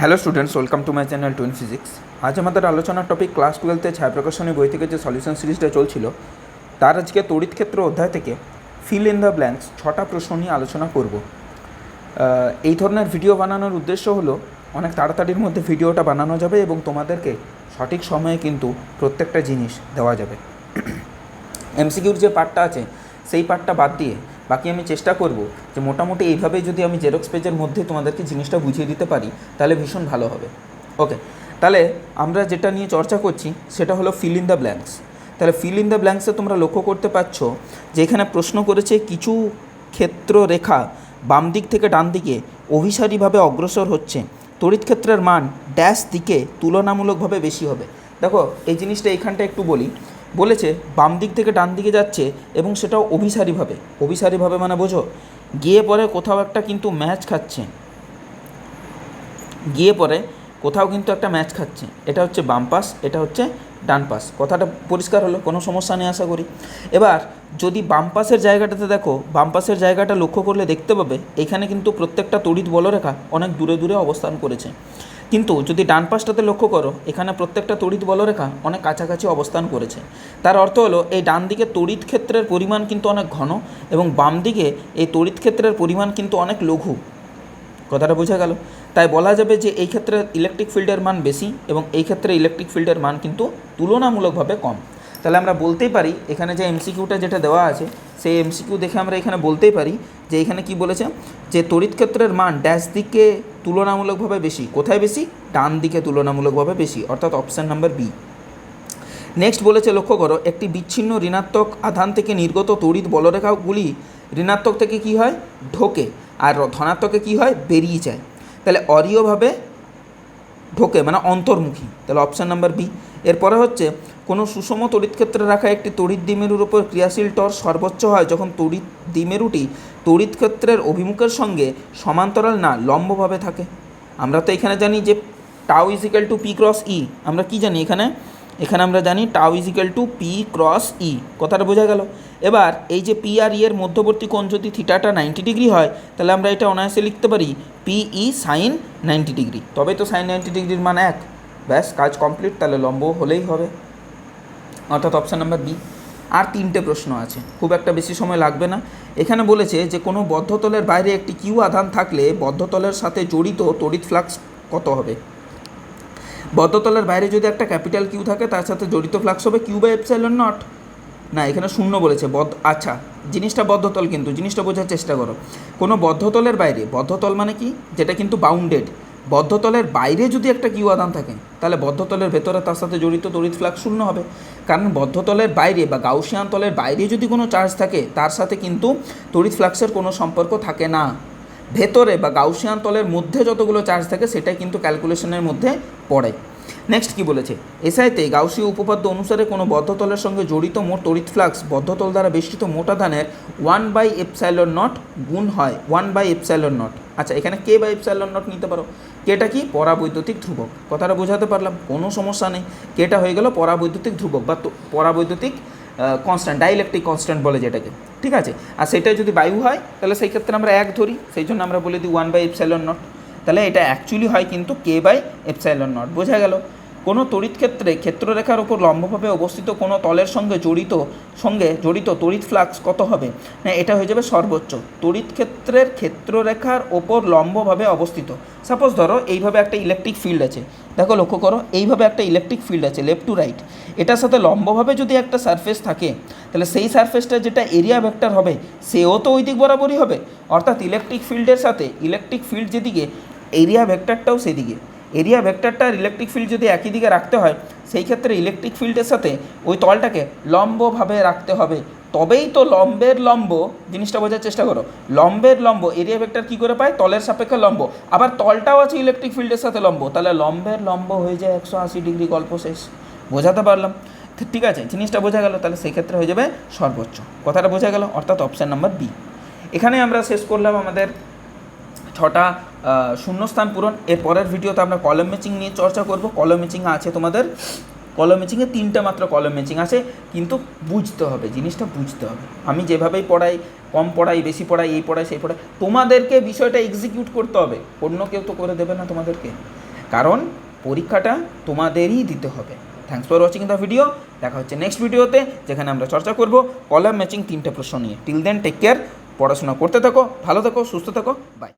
Hello students welcome to my channel twin physics আজ আমাদের আলোচনার টপিক ক্লাস টুয়েলভে ছায়াপ্রকাশনী বই থেকে যে সলিউশন সিরিজটা চলছিল, তার আজকে তড়িৎ ক্ষেত্র অধ্যায় থেকে ফিল ইন দ্য ব্ল্যাঙ্কস ছটা প্রশ্ন নিয়ে আলোচনা করব। এই ধরনের ভিডিও বানানোর উদ্দেশ্য হলো, অনেক তাড়াতাড়ির মধ্যে ভিডিওটা বানানো যাবে এবং তোমাদেরকে সঠিক সময়ে কিন্তু প্রত্যেকটা জিনিস দেওয়া যাবে। এমসিকিউর যে পার্টটা আছে, সেই পার্টটা বাদ দিয়ে বাকি আমি চেষ্টা করব যে মোটামুটি এইভাবে যদি আমি জেরক্স পেজের মধ্যে তোমাদেরকে জিনিসটা বুঝিয়ে দিতে পারি, তাহলে ভীষণ ভালো হবে। ওকে তাহলে আমরা যেটা নিয়ে চর্চা করছি, সেটা হলো ফিল ইন দ্য ব্ল্যাঙ্কস তাহলে ফিল ইন দ্য ব্ল্যাঙ্কসে তোমরা লক্ষ্য করতে পারছ যে এখানে প্রশ্ন করেছে কিছু ক্ষেত্র রেখা বাম দিক থেকে ডান দিকে অভিসারীভাবে অগ্রসর হচ্ছে। তড়িৎ ক্ষেত্রের মান ড্যাশ দিকে তুলনামূলকভাবে বেশি হবে। দেখো, এই জিনিসটা এইখানটা একটু বলি। বলেছে, বাম দিক থেকে ডান দিকে যাচ্ছে এবং সেটাও অভিসারীভাবে। অভিসারীভাবে মানে বোঝো, গিয়ে পরে কোথাও একটা কিন্তু ম্যাচ খাচ্ছে। গিয়ে পরে কোথাও কিন্তু একটা ম্যাচ খাচ্ছে। এটা হচ্ছে বাম পাস, এটা হচ্ছে ডান পাস। কথাটা পরিষ্কার হলো, কোনো সমস্যা নেই আশা করি। এবার, যদি বাম পাশের জায়গাটাতে দেখো, বাম পাশের জায়গাটা লক্ষ্য করলে দেখতে পাবে, এখানে কিন্তু প্রত্যেকটা তড়িৎ বলরেখা অনেক দূরে দূরে অবস্থান করেছে। কিন্তু যদি ডান পাশটাতে লক্ষ্য করো, এখানে প্রত্যেকটা তড়িৎ বলরেখা অনেক কাছাকাছি অবস্থান করেছে। তার অর্থ হলো, এই ডান দিকে তড়িৎ ক্ষেত্রের পরিমাণ কিন্তু অনেক ঘন এবং বাম দিকে এই তড়িৎ ক্ষেত্রের পরিমাণ কিন্তু অনেক লঘু। কথাটা বোঝা গেল? তাই বলা যাবে যে এই ক্ষেত্রে ইলেকট্রিক ফিল্ডের মান বেশি এবং এই ক্ষেত্রে ইলেকট্রিক ফিল্ডের মান কিন্তু তুলনামূলকভাবে কম। তাহলে আমরা বলতেই পারি, এখানে যে এমসিকিউটা যেটা দেওয়া আছে, সেই এমসিকিউ দেখে আমরা এখানে বলতেই পারি যে এখানে কি বলেছে? যে তড়িৎ ক্ষেত্রের মান ড্যাশ দিকে তুলনামূলকভাবে বেশি। কোথায় বেশি? ডান দিকে তুলনামূলকভাবে বেশি, অর্থাৎ অপশান নাম্বার বি নেক্সট বলেছে, লক্ষ্য করো, একটি বিচ্ছিন্ন ঋণাত্মক আধান থেকে নির্গত তড়িৎ বলরেখাগুলি ঋণাত্মক থেকে কি হয়? ঢোকে। আর ধনাত্মকে কি হয়? বেরিয়ে যায়। তাহলে অরীয়ভাবে ঢোকে মানে অন্তর্মুখী। তাহলে অপশান নাম্বার বি এরপরে হচ্ছে, কোনো সুষম তড়িৎ ক্ষেত্রে রাখা একটি তড়িৎ দ্বিমেরুর উপর ক্রিয়াশীল টর সর্বোচ্চ হয় যখন তড়িৎ দ্বিমেরুটি তড়িৎ ক্ষেত্রের অভিমুখের সঙ্গে সমান্তরাল না, লম্বভাবে থাকে। আমরা তো এখানে জানি যে tau is equal to P cross E আমরা কি জানি এখানে? এখানে আমরা জানি tau is equal to P cross E কথাটা বোঝা গেল। এবার এই যে পি আর ই এর মধ্যবর্তী কোণ যদি থিটাটা নাইনটি ডিগ্রি হয়, তাহলে আমরা এটা অনায়াসে লিখতে পারি P E sine ninety degree তবে তো সাইন নাইনটি ডিগ্রির মান এক। ব্যাস, কাজ কমপ্লিট তাহলে লম্ব হলেই হবে। অর্থাৎ অপশান নাম্বার বি আর তিনটে প্রশ্ন আছে। খুব একটা বেশি সময় লাগবে না। এখানে বলেছে যে, কোনো বদ্ধতলের বাইরে একটি কিউ আধান থাকলে বদ্ধতলের সাথে জড়িত তড়িৎ ফ্লাক্স কত হবে? বদ্ধতলের বাইরে যদি একটা ক্যাপিটাল কিউ থাকে, তার সাথে জড়িত ফ্লাক্স হবে কিউ বাই এপসাইলন নট। না, এখানে শূন্য বলেছে। বদ্ধ আচ্ছা জিনিসটা বদ্ধতল কিন্তু, জিনিসটা বোঝার চেষ্টা করো। কোনো বদ্ধতলের বাইরে, বদ্ধতল মানে কি? যেটা কিন্তু বাউন্ডেড বদ্ধতলের বাইরে যদি একটা কিউ আদান থাকে, তাহলে বদ্ধতলের ভেতরে তার সাথে জড়িত তড়িৎ ফ্লাক্স শূন্য হবে। কারণ বদ্ধতলের বাইরে বা গাউসিয়ান তলের বাইরে যদি কোনো চার্জ থাকে, তার সাথে কিন্তু তড়িৎ ফ্লাক্সের কোনো সম্পর্ক থাকে না। ভেতরে বা গাউসিয়ান তলের মধ্যে যতগুলো চার্জ থাকে, সেটাই কিন্তু ক্যালকুলেশনের মধ্যে পড়ে। নেক্সট কি বলেছে? এসআইতে গাউসীয় উপপাদ্য অনুসারে কোনো বদ্ধতলের সঙ্গে জড়িত মোট তড়িৎ ফ্লাক্স বদ্ধতল দ্বারা বেষ্টিত মোট আধানের ওয়ান বাই এপসাইলন নট গুণ হয়। ওয়ান বাই এপসাইলন নট আচ্ছা এখানে কে বা এপসাইলন নট নিতে পারো? কেটা কি? পরাবৈদ্যুতিক ধ্রুবক। কথাটা বোঝাতে পারলাম, কোনো সমস্যা নেই। কেটা হয়ে গেল পরাবৈদ্যুতিক ধ্রুবক, বা পরাবৈদ্যুতিক কনস্ট্যান্ট ডাইলেকট্রিক কনস্ট্যান্ট বলে যেটাকে। ঠিক আছে? আর সেটা যদি বায়ু হয়, তাহলে সেই ক্ষেত্রে আমরা এক ধরি, সেই জন্য আমরা বলে দিই ওয়ান বাই এপসাইলন নট তাহলে এটা অ্যাকচুয়ালি হয় কিন্তু কে বাই এপসাইলন নট বোঝা গেল? কোনো তড়িৎ ক্ষেত্রে ক্ষেত্ররেখার ওপর লম্বভাবে অবস্থিত কোনো তলের সঙ্গে জড়িত সঙ্গে জড়িত তড়িৎ ফ্লাক্স কত হবে? না এটা হয়ে যাবে সর্বোচ্চ। তড়িৎ ক্ষেত্রের ক্ষেত্ররেখার ওপর লম্বভাবে অবস্থিত। সাপোজ ধরো, এইভাবে একটা ইলেকট্রিক ফিল্ড আছে। দেখো, লক্ষ্য করো, এইভাবে একটা ইলেকট্রিক ফিল্ড আছে, লেফট টু রাইট। এটার সাথে লম্বভাবে যদি একটা সারফেস থাকে, তাহলে সেই সারফেসটা যেটা এরিয়া ভেক্টর হবে, সেও তো ওই দিক বরাবরই হবে। অর্থাৎ ইলেকট্রিক ফিল্ডের সাথে ইলেকট্রিক ফিল্ড যেদিকে, এরিয়া ভেক্টরটাও সেদিকে। এরিয়া ভেক্টরটা ইলেকট্রিক ফিল্ড যদি একই দিকে রাখতে হয়, সেই ক্ষেত্রে ইলেকট্রিক ফিল্ডের সাথে ওই তলটাকে লম্বভাবে রাখতে হবে। তবেই তো লম্বের লম্ব, জিনিসটা বোঝার চেষ্টা করো, লম্বের লম্ব, এরিয়া ভেক্টর কী করে পায়? তলের সাপেক্ষে লম্ব। আবার তলটাও আছে ইলেকট্রিক ফিল্ডের সাথে লম্ব, তাহলে লম্বের লম্ব হয়ে যায় একশো আশি ডিগ্রি গল্প শেষ। বোঝাতে পারলাম? ঠিক আছে, জিনিসটা বোঝা গেল, তাহলে সেই ক্ষেত্রে হয়ে যাবে সর্বোচ্চ। কথাটা বোঝা গেল, অর্থাৎ অপশান নাম্বার বি এখানে আমরা শেষ করলাম আমাদের ছটা শূন্যস্থান পূরণ। এর পরের ভিডিওতে আমরা কলম ম্যাচিং নিয়ে চর্চা করব। কলম ম্যাচিং আছে তোমাদের কলম ম্যাচিংয়ে তিনটে মাত্র কলম ম্যাচিং আছে, কিন্তু বুঝতে হবে, জিনিসটা বুঝতে হবে। আমি যেভাবেই পড়াই, কম পড়াই, বেশি পড়াই, এই পড়াই, সেই পড়াই, তোমাদেরকে বিষয়টা এক্সিকিউট করতে হবে। অন্য কেউ তো করে দেবে না তোমাদেরকে। কারণ পরীক্ষাটা তোমাদেরই দিতে হবে। Thanks for watching the video দেখা হচ্ছে নেক্সট ভিডিওতে যেখানে আমরা চর্চা করব কলাম ম্যাচিং তিনটে প্রশ্ন নিয়ে। টিল দেন টেক কেয়ার পড়াশোনা করতে থাকো, ভালো থাকো, সুস্থ থাকো। বাই